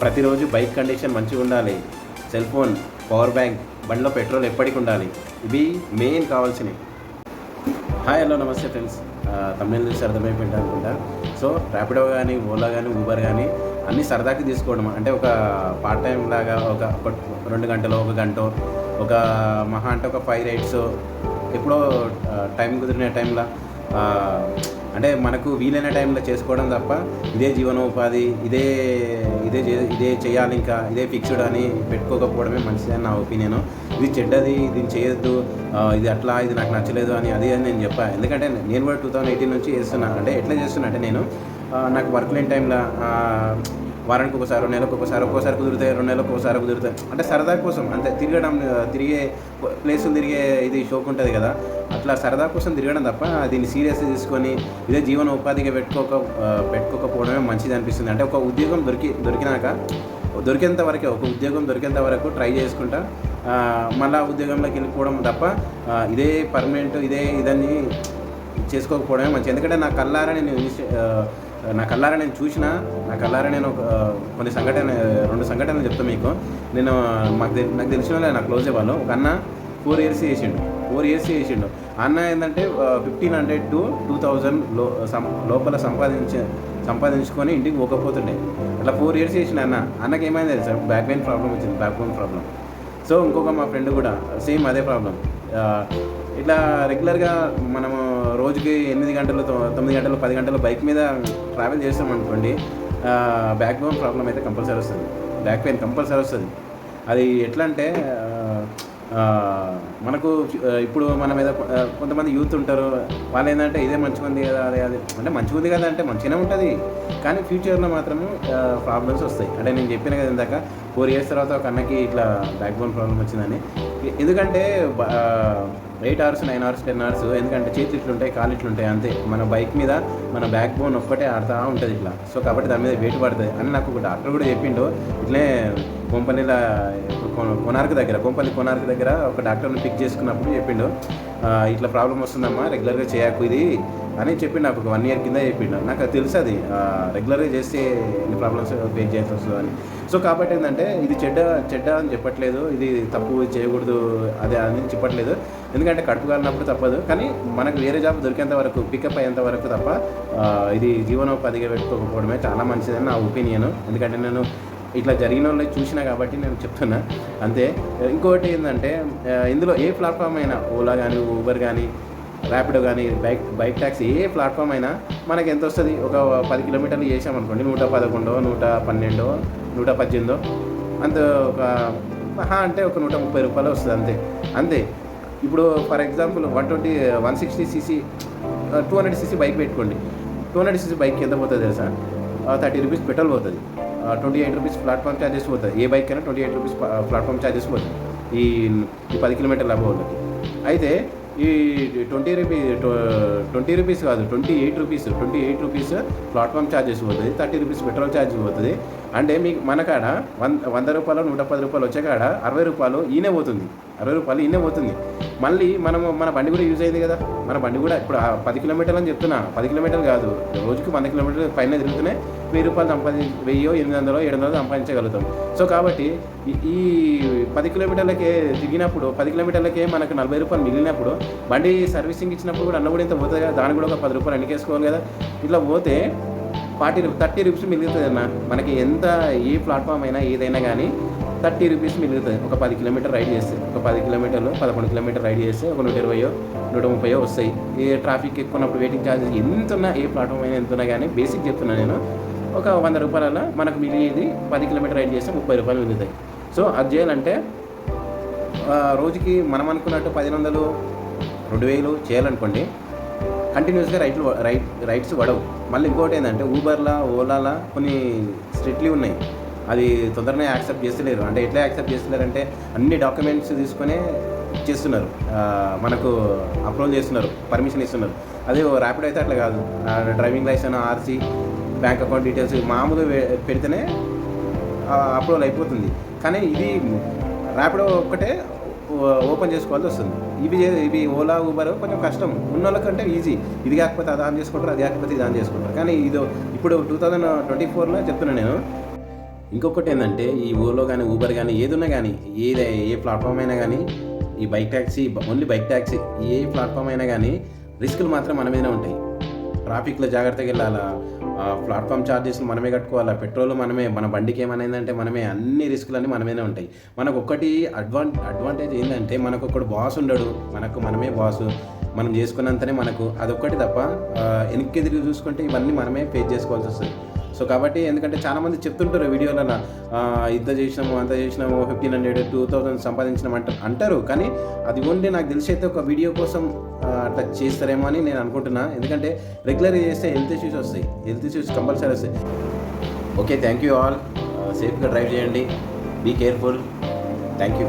ప్రతిరోజు bike condition మంచిగా ఉండాలి. సెల్ ఫోన్ పవర్ బ్యాంక్ బండిలో పెట్రోల్ ఎప్పటికి ఉండాలి. ఇవి మెయిన్ కావాల్సినవి. హాయ్ హలో నమస్తే ఫ్రెండ్స్. తమిళ చూసి అర్థమైపోయింది అనుకుంటా. సో ర్యాపిడో కానీ ఓలా కానీ ఊబర్ కానీ అన్నీ సరదాకి తీసుకోవడం అంటే ఒక పార్ట్ టైం లాగా ఒక రెండు గంటలు ఒక గంట ఒక మహా అంటే ఒక ఫైవ్ రైడ్స్ ఎప్పుడో టైం కుదిరిన టైంలో అంటే మనకు వీలైన టైంలో చేసుకోవడం తప్ప ఇదే జీవనోపాధి ఇదే ఇదే ఇదే చేయాలి ఇంకా ఇదే ఫిక్స్డ్ అని పెట్టుకోకపోవడమే మంచిదని నా ఒపీనియన్. ఇది చెడ్డది దీన్ని చేయొద్దు ఇది అట్లా ఇది నాకు నచ్చలేదు అని అది అని నేను చెప్పా. ఎందుకంటే నేను కూడా టూ థౌజండ్ ఎయిటీన్ నుంచి చేస్తున్నాను అంటే ఎట్లా చేస్తున్నా అంటే నేను నాకు వర్క్ లేని టైంలో వారానికి ఒకసారి నెలకు ఒకసారి ఒక్కోసారి కుదిరితే రెండు నెలలకు ఒకసారి కుదిరితే అంటే సరదా కోసం అంతే తిరగడం తిరిగే ప్లేసులు తిరిగే ఇది షోక్ ఉంటుంది కదా అట్లా సరదా కోసం తిరగడం తప్ప దీన్ని సీరియస్ తీసుకొని ఇదే జీవన ఉపాధిగా పెట్టుకోక పెట్టుకోకపోవడమే మంచిది అనిపిస్తుంది. అంటే ఒక ఉద్యోగం దొరికి దొరికినాక దొరికేంత వరకే ఒక ఉద్యోగం దొరికేంత వరకు ట్రై చేసుకుంటా ఆ, ఉద్యోగంలోకి వెళ్ళిపోవడం తప్ప ఇదే పర్మనెంట్ ఇదే ఇదని చేసుకోకపోవడమే మంచిది. ఎందుకంటే నా కల్లారా నేను నా కల్లారా నేను చూసిన నా కల్లారా నేను ఒక, కొన్ని సంఘటన రెండు సంఘటనలు చెప్తాను మీకు. నేను మాకు నాకు తెలిసిన వాళ్ళు నా క్లోజ్ వాళ్ళు. ఒక అన్న ఫోర్ ఇయర్స్ చేసిండు. ఫోర్ ఇయర్స్ చేసిండు. అన్న ఏంటంటే ఫిఫ్టీన్ హండ్రెడ్ టు టూ థౌజండ్లో లోపల సంపాదించే సంపాదించుకొని ఇంటికి పోకపోతుండే. అట్లా ఫోర్ ఇయర్స్ చేసిన అన్న. అన్నకి ఏమైంది తెలుసా? బ్యాక్ పెయిన్ ప్రాబ్లం వచ్చింది బ్యాక్ బోన్ ప్రాబ్లం సో ఇంకొక మా ఫ్రెండ్ కూడా సేమ్ అదే ప్రాబ్లం ఇట్లా రెగ్యులర్గా మనము రోజుకి ఎనిమిది గంటలు తొమ్మిది గంటలు పది గంటలు బైక్ మీద ట్రావెల్ చేస్తాం అనుకోండి బ్యాక్ బోన్ ప్రాబ్లం అయితే కంపల్సరీ వస్తుంది. బ్యాక్ పెయిన్ కంపల్సరీ వస్తుంది. అది ఎట్లా అంటే మనకు ఇప్పుడు మన మీద కొంతమంది యూత్ ఉంటారు వాళ్ళు ఏంటంటే ఇదే మంచిగా ఉంది కదా అదే అది అంటే మంచిగా ఉంది కదా అంటే మంచిగానే ఉంటుంది. కానీ ఫ్యూచర్లో మాత్రమే ప్రాబ్లమ్స్ వస్తాయి. అంటే నేను చెప్పిన కదా ఇందాక ఫోర్ ఇయర్స్ తర్వాత ఒక అన్నకి ఇట్లా బ్యాక్ బోన్ ప్రాబ్లం వచ్చిందని. ఎందుకంటే eight hours nine hours ten hours ఎందుకంటే చేతులు ఇట్లుంటాయి కాళ్ళు ఇట్లుంటాయి అంతే. మన బైక్ మీద మన బ్యాక్ బోన్ ఒక్కటే ఆడుతూ ఉంటుంది ఇట్లా. సో కాబట్టి దాని మీద వెయిట్ పడుతుంది అని నాకు ఒక డాక్టర్ కూడా చెప్పిండు. ఇట్లే కొంపల్లిల కొనార్క్ దగ్గర కొంపల్లి కొనార్క్ దగ్గర ఒక డాక్టర్ని పిక్ చేసుకున్నప్పుడు చెప్పిండు. ఇట్లా ప్రాబ్లం వస్తుందమ్మా రెగ్యులర్గా చేయకు ఇది అని చెప్పి నాకు ఒక వన్ ఇయర్ కింద చెప్పిండు. నాకు తెలుసు అది. రెగ్యులర్గా చేస్తే ఇన్ని ప్రాబ్లమ్స్ ఫేస్ చేయాల్సి వస్తుంది అని. సో కాబట్టి ఏంటంటే ఇది చెడ్డ చెడ్డ అని చెప్పట్లేదు. ఇది తప్పు చేయకూడదు అదే అని చెప్పట్లేదు. ఎందుకంటే కడుపు కాలినప్పుడు తప్పదు. కానీ మనకు వేరే జాబ్ దొరికేంత వరకు పికప్ అయ్యేంత వరకు తప్ప ఇది జీవనోపాధిగా పెట్టుకోకపోవడమే చాలా మంచిదని నా ఒపీనియన్ ఎందుకంటే నేను ఇట్లా జరిగిన వాళ్ళని చూసినా కాబట్టి నేను చెప్తున్నా. అంతే. ఇంకొకటి ఏంటంటే ఇందులో ఏ ప్లాట్ఫామ్ అయినా ఓలా కానీ ఊబర్ కానీ ర్యాపిడో కానీ బైక్ బైక్ ట్యాక్సీ ఏ ప్లాట్ఫామ్ అయినా మనకి ఎంత వస్తుంది? ఒక పది కిలోమీటర్లు చేసామనుకోండి నూట పదకొండో నూట పన్నెండో నూట పద్దెనిమిదో అంత ఒక మహా అంటే ఒక నూట ముప్పై రూపాయలు వస్తుంది అంతే. అంతే. ఇప్పుడు for example one twenty one sixty CC two hundred CC bike పెట్టుకోండి. టూ హండ్రెడ్ సీసీ బైక్ ఎంత పోతుంది తెలుసా? థర్టీ రూపీస్ పెట్రోల్ పోతుంది. Twenty eight rupees platform charges పోతుంది. ఏ బైక్ అయినా twenty eight rupees platform charges పోతుంది. ఈ ఈ పది కిలోమీటర్ల అబౌ అయితే ఈ ట్వంటీ రూపీ ట్వంటీ రూపీస్ కాదు twenty eight rupees twenty eight rupees platform charges పోతుంది థర్టీ రూపీస్ పెట్రోల్ ఛార్జ్ పోతుంది. అంటే మీకు మన కాడ వంద వంద రూపాయలు నూట పది రూపాయలు వచ్చే కాడ అరవై రూపాయలు ఈయనే పోతుంది. అరవై రూపాయలు ఇన్నే పోతుంది. మళ్ళీ మనము మన బండి కూడా యూజ్ అయింది కదా. మన బండి కూడా ఇప్పుడు ఆ పది కిలోమీటర్లు అని చెప్తున్నా. పది కిలోమీటర్లు కాదు. రోజుకి వంద కిలోమీటర్లు పైన తిరుగుతూనే వెయ్యి రూపాయలు సంపాది వెయ్యో ఎనిమిది వందలు ఏడు వందలు సంపాదించగలుగుతాం. సో కాబట్టి ఈ- పది కిలోమీటర్లకే దిగినప్పుడు పది కిలోమీటర్లకే మనకు నలభై రూపాయలు మిగిలినప్పుడు బండి సర్వీసింగ్ ఇచ్చినప్పుడు కూడా అన్న కూడా ఇంత పోతుంది కదా. దానికి కూడా ఒక పది రూపాయలు ఎన్నికేసుకోవాలి కదా. ఇట్లా పోతే ఫార్టీ థర్టీ రూపీస్ మిగులుతుంది అన్న. మనకి ఎంత ఏ ప్లాట్ఫామ్ అయినా ఏదైనా కానీ థర్టీ రూపీస్ మిగులుతుంది ఒక పది కిలోమీటర్ రైడ్ చేస్తే. ఒక పది కిలోమీటర్లు పదకొండు కిలోమీటర్ రైడ్ చేస్తే ఒక నూట ఇరవయో నూట ముప్పయో వస్తాయి. ఏ ట్రాఫిక్ ఎక్కున్నప్పుడు వెయిటింగ్ ఛార్జెస్ ఎంత ఉన్నా ఏ ప్లాట్ఫామ్ అయినా ఎంత ఉన్నా కానీ బేసిక్ చెప్తున్నా నేను. ఒక వంద రూపాయల మనకు మిగిలిది పది కిలోమీటర్ రైడ్ చేస్తే ముప్పై రూపాయలు మిగులుతాయి. సో అది చేయాలంటే రోజుకి మనం అనుకున్నట్టు పది వందలు రెండు వేలు చేయాలనుకోండి కంటిన్యూస్గా రైట్లు రైట్ రైట్స్ పడవు మళ్ళీ ఇంకోటి ఏంటంటే ఊబర్లా ఓలాలా కొన్ని స్ట్రిక్ట్లీ ఉన్నాయి. అది తొందరనే యాక్సెప్ట్ చేస్తలేరు. అంటే ఎట్లా యాక్సెప్ట్ చేస్తున్నారంటే అంటే అన్ని డాక్యుమెంట్స్ తీసుకొని చేస్తున్నారు. మనకు అప్రూవల్ చేస్తున్నారు పర్మిషన్ ఇస్తున్నారు. అదే ర్యాపిడ్ అయితే అట్లా కాదు. Driving license RC bank account details మామూలు పెడితేనే అప్రూవల్ అయిపోతుంది. కానీ ఇది ర్యాపిడో ఒక్కటే ఓ- ఓపెన్ చేసుకోవాల్సి వస్తుంది. ఇవి ఇవి ఓలా ఊబర్ కొంచెం కష్టం. ఉన్న వాళ్ళకంటే ఈజీ. ఇది కాకపోతే అది ఆన్ చేసుకుంటారు అది కాకపోతే ఇది ఆన్ చేసుకుంటారు. కానీ ఇది ఇప్పుడు టూ థౌజండ్ ట్వంటీ ఫోర్లో చెప్తున్నాను నేను. ఇంకొకటి ఏంటంటే ఈ ఓలో కానీ ఊబర్ కానీ ఏదున్నా కానీ ఏది ఏ ప్లాట్ఫామ్ అయినా కానీ ఈ bike taxi only bike taxi ఏ ప్లాట్ఫామ్ అయినా కానీ రిస్కులు మాత్రం మన మీదనే ఉంటాయి. ట్రాఫిక్లో జాగ్రత్తగా వెళ్ళాలా? ప్లాట్ఫామ్ ఛార్జెస్ మనమే కట్టుకోవాలా? పెట్రోల్ మనమే మన బండికి ఏమైందంటే మనమే అన్ని రిస్కులన్నీ మన మీదనే ఉంటాయి. మనకు ఒకటి అడ్వాన్ అడ్వాంటేజ్ ఏంటంటే మనకు ఒకడు బాస్ ఉండడు. మనకు మనమే బాసు మనం చేసుకున్నంతనే మనకు అదొక్కటి తప్ప వెనక్కి తిరిగి చూసుకుంటే ఇవన్నీ మనమే ఫేస్ చేసుకోవాల్సి వస్తుంది. సో కాబట్టి ఎందుకంటే చాలామంది చెప్తుంటారు వీడియోలో ఇంత చేసినాము అంత చేసినాము ఫిఫ్టీన్ హండ్రెడ్ టూ థౌసండ్ సంపాదించినాం అంటారు అంటారు. కానీ అది ఓన్లీ నాకు తెలిసి అయితే ఒక వీడియో కోసం అట్లా చేస్తారేమో అని నేను అనుకుంటున్నా. ఎందుకంటే రెగ్యులర్గా చేస్తే హెల్త్ ఇష్యూస్ వస్తాయి. హెల్త్ ఇష్యూస్ కంపల్సరీ వస్తాయి. ఓకే థ్యాంక్ యూ ఆల్ సేఫ్గా డ్రైవ్ చేయండి. Be careful thank you